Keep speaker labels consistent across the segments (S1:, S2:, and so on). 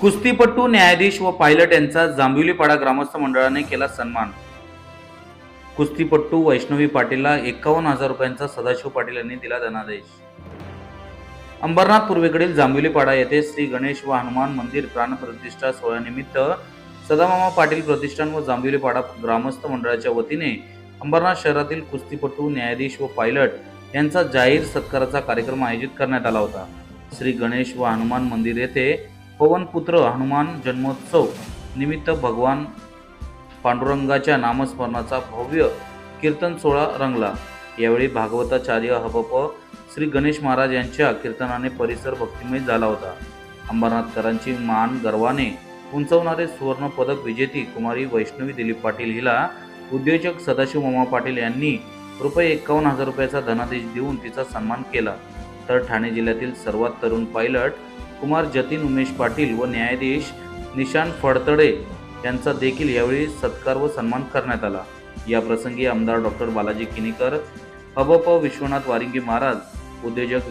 S1: कुस्तीपट्टू न्यायाधीश व पायलट यांचा जांभिवलीपाडा ग्रामस्थ मंडळाने केला सन्मान. कुस्तीपट्टू वैष्णवी पाटीलला एक्कावन्न हजार रुपयांचा सदाशिव पाटील यांनी दिला धनादेश. अंबरनाथ पूर्वेकडील जांभिवलीपाडा येथे श्री गणेश व हनुमान मंदिर प्राणप्रतिष्ठा सोहळ्यानिमित्त सदामामा पाटील प्रतिष्ठान व जांभिवलीपाडा ग्रामस्थ मंडळाच्या वतीने अंबरनाथ शहरातील कुस्तीपटू न्यायाधीश व पायलट यांचा जाहीर सत्काराचा कार्यक्रम आयोजित करण्यात आला होता. श्री गणेश व हनुमान मंदिर येथे पवनपुत्र हनुमान जन्मोत्सव निमित्त भगवान पांडुरंगाच्या नामस्मरणाचा भव्य कीर्तन सोहळा रंगला. यावेळी भागवताचार्य हबप श्री गणेश महाराज यांच्या कीर्तनाने परिसर भक्तिमय झाला होता. अंबरनाथकरांची मान गर्वाने उंचवणारे सुवर्ण पदक विजेती कुमारी वैष्णवी दिलीप पाटील हिला उद्योजक सदाशिव मामा पाटील यांनी रुपये एकावन्न हजार रुपयाचा धनादेश देऊन तिचा सन्मान केला. तर ठाणे जिल्ह्यातील सर्वात तरुण पायलट कुमार जतीन उमेश पाटील व न्यायाधीश निशान फडतडे यांचा देखील यावेळी सत्कार व सन्मान करण्यात आला. या प्रसंगी आमदार डॉक्टर बालाजी किनीकर अबप विश्वनाथ वारिंगी महाराज उद्योजक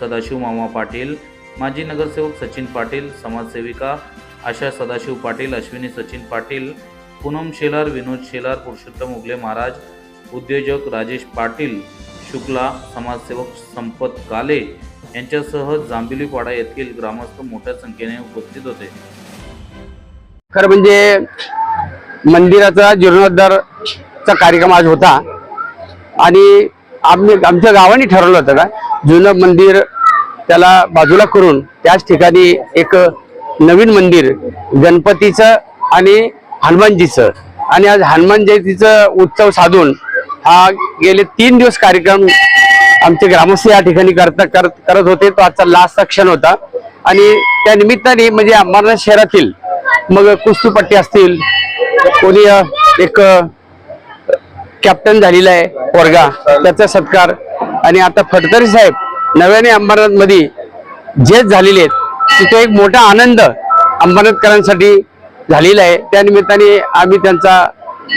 S1: सदाशिव मामा पाटील माजी नगरसेवक सचिन पाटील समाजसेविका आशा सदाशिव पाटील अश्विनी सचिन पाटील पूनम शेलार विनोद शेलार पुरुषोत्तम उगले महाराज उद्योजक राजेश पाटील शुक्ला समाजसेवक संपत काले यांच्यासह जांभिलीपाडा येथील ग्रामस्थ मोठ्या संख्येने उपस्थित होते.
S2: खरं म्हणजे मंदिराचा जीर्णोद्धारचा कार्यक्रम आज होता. आणि आम्ही आमच्या गावाने ठरवलं होतं का जुनं मंदिर त्याला बाजूला करून त्याच ठिकाणी एक नवीन मंदिर गणपतीचं आणि हनुमानजीचं आणि आज हनुमान जयंतीचं उत्सव साधून हा गेले तीन दिवस कार्यक्रम आमचे ग्रामस्थ या ठिकाणी करता करत करत होते. तो आजचा लास्टचा क्षण होता. आणि त्या निमित्ताने म्हणजे अंबरनाथ शहरातील मग कुस्तीपट्टी असतील कोणी एक कॅप्टन झालेला आहे पोरगा त्याचा सत्कार. आणि आता फडतरी साहेब नव्याने अंबरनाथमध्ये जे झालेले आहेत तिथे एक मोठा आनंद अंबरनाथकरांसाठी झालेला आहे. त्या निमित्ताने आम्ही त्यांचा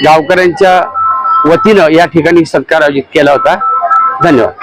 S2: गावकऱ्यांच्या वतीनं या ठिकाणी सत्कार आयोजित केला होता. धन्यवाद.